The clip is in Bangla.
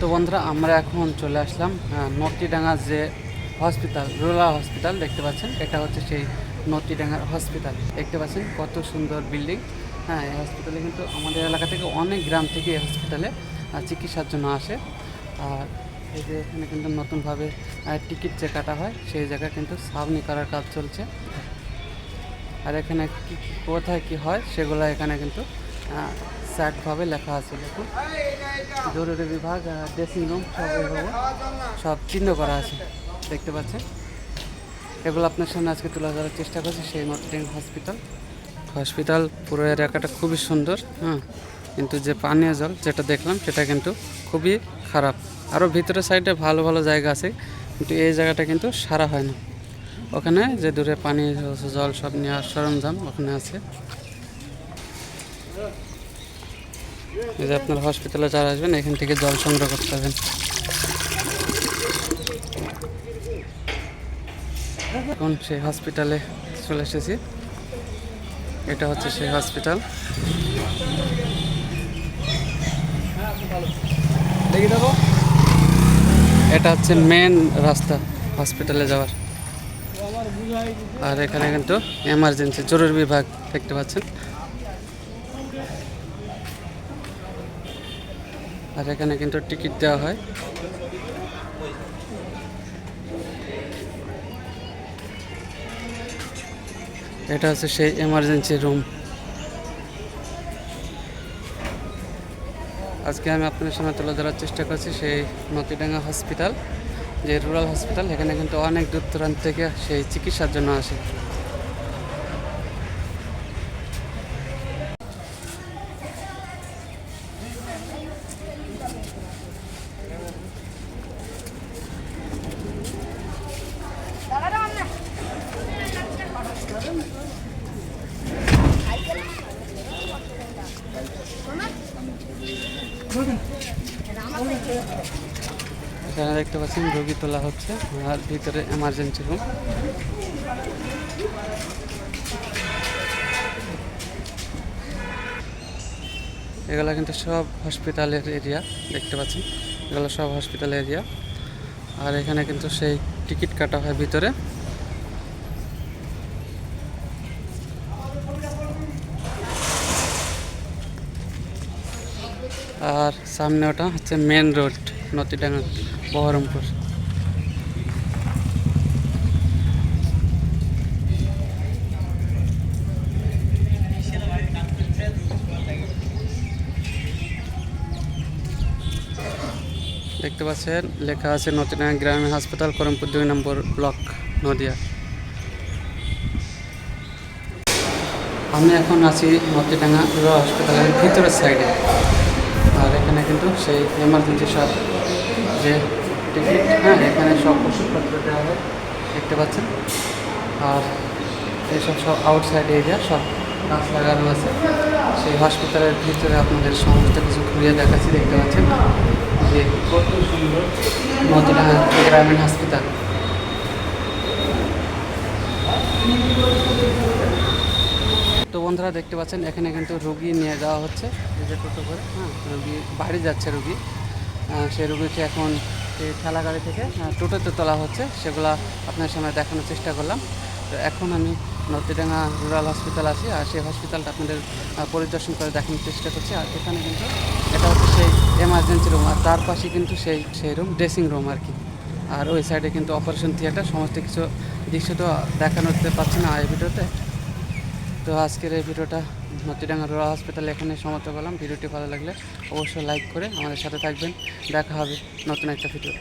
তো বন্ধুরা, আমরা এখন চলে আসলাম নটিডাঙ্গা যে হসপিটাল, রুরাল হসপিটাল দেখতে পাচ্ছেন। এটা হচ্ছে সেই নটিডাঙ্গার হসপিটাল। দেখতে পাচ্ছেন কত সুন্দর বিল্ডিং। হ্যাঁ এই হসপিটালে কিন্তু আমাদের এলাকা থেকে অনেক গ্রাম থেকে এই হসপিটালে চিকিৎসার জন্য আসে। আর এই যে এখানে কিন্তু নতুনভাবে টিকিট যে কাটা হয়, সেই জায়গায় কিন্তু সাবনি করার কাজ চলছে। আর এখানে কি- কোথায় কি হয়, সেগুলো এখানে কিন্তু স্যাটভাবে লেখা আছে দেখুন জরুরি বিভাগ ড্রেসিং রুম সব সব চিহ্ন করা আছে, দেখতে পাচ্ছেন? এগুলো আপনার সামনে আজকে তুলে ধরার চেষ্টা করছি, সেই নটিং হসপিটাল হসপিটাল পুরো এলাকাটা খুবই সুন্দর হ্যাঁ। কিন্তু যে পানীয় জল যেটা দেখলাম, সেটা কিন্তু খুবই খারাপ। আরও ভিতরের সাইডে ভালো ভালো জায়গা আছে, কিন্তু এই জায়গাটা কিন্তু সারা হয় না। ওখানে যে দূরে পানি জল সব নেওয়ার সরঞ্জাম ওখানে আছে। যে আপনার হসপিটালে যারা আসবেন, এখান থেকে জল সংগ্রহ করতে পারবেন এখন সেই হসপিটালে চলে এসেছি। এটা হচ্ছে সেই হসপিটাল এটা হচ্ছে মেন রাস্তা হসপিটালে যাওয়ার। আর এখানে কিন্তু এমার্জেন্সি জরুরি বিভাগ দেখতে পাচ্ছেন। আর এখানে কিন্তু টিকিট দেওয়া হয়। এটা হচ্ছে সেই এমার্জেন্সি রুম আজকে আমি আপনার সামনে তুলে ধরার চেষ্টা করছি সেই নতিডাঙ্গা হসপিটাল যে রুরাল হসপিটাল এখানে কিন্তু অনেক দূর দূরান্ত থেকে সেই চিকিৎসার জন্য আসে। এখানে দেখতে পাচ্ছেন রোগী তোলা হচ্ছে আর ভিতরে এমার্জেন্সি রুম এগুলো কিন্তু সব হসপিটালের এরিয়া দেখতে পাচ্ছেন এগুলো সব হসপিটাল এরিয়া আর এখানে কিন্তু সেই টিকিট কাটা হয় ভিতরে। আর সামনে ওটা হচ্ছে মেন রোড নতিডাঙ্গা বহরমপুর। দেখতে পাচ্ছেন, লেখা আছে নতিডাঙ্গা গ্রামীণ হাসপাতাল, করমপুর দুই নম্বর ব্লক, নদিয়া। আমি এখন আছি নতিডাঙ্গা রুরাল হসপিটালের ভিতরের সাইডে এখানে কিন্তু সেই এমার্জেন্সি সব যে টিকিট হ্যাঁ এখানে সব ওষুধপত্র দেওয়া হয়, দেখতে পাচ্ছেন। আর এইসব সব আউটসাইড এরিয়া সব গাছ লাগানো আছে। সেই হসপিটালের ভিতরে আপনাদের সমস্ত কিছু ঘুরিয়ে দেখাচ্ছি, দেখতে পাচ্ছেন। যে কত সুন্দর নতুডাঙ্গা গ্রামীণ হাসপাতাল তো বন্ধুরা দেখতে পাচ্ছেন, এখানে কিন্তু রুগী নিয়ে যাওয়া হচ্ছে। এই যে টোটো করে হ্যাঁ রুগী বাড়ি যাচ্ছে রুগী। সেই রুগীকে এখন এই ঠেলা গাড়ি থেকে টোটোতে তোলা হচ্ছে। সেগুলা আপনার সামনে দেখানোর চেষ্টা করলাম। তো এখন আমি নদীডাঙ্গা রুরাল হসপিটাল আছি, আর সেই হসপিটালটা আপনাদের পরিদর্শন করে দেখানোর চেষ্টা করছি। আর এখানে কিন্তু এটা হচ্ছে সেই এমার্জেন্সি রুম আর তার পাশে কিন্তু সেই সেই রুম ড্রেসিং রুম আর কি। আর ওই সাইডে কিন্তু অপারেশন থিয়েটার সমস্ত কিছু দৃশ্য তো দেখানো পারছে না এই ভিডিওতে। তো আজকের এই ভিডিওটা নতিডাঙ্গা রোয়া হসপিটাল এখানে সমাপ্ত করলাম। ভিডিওটি ভালো লাগলে অবশ্যই লাইক করে আমাদের সাথে থাকবেন। দেখা হবে নতুন একটা ভিডিও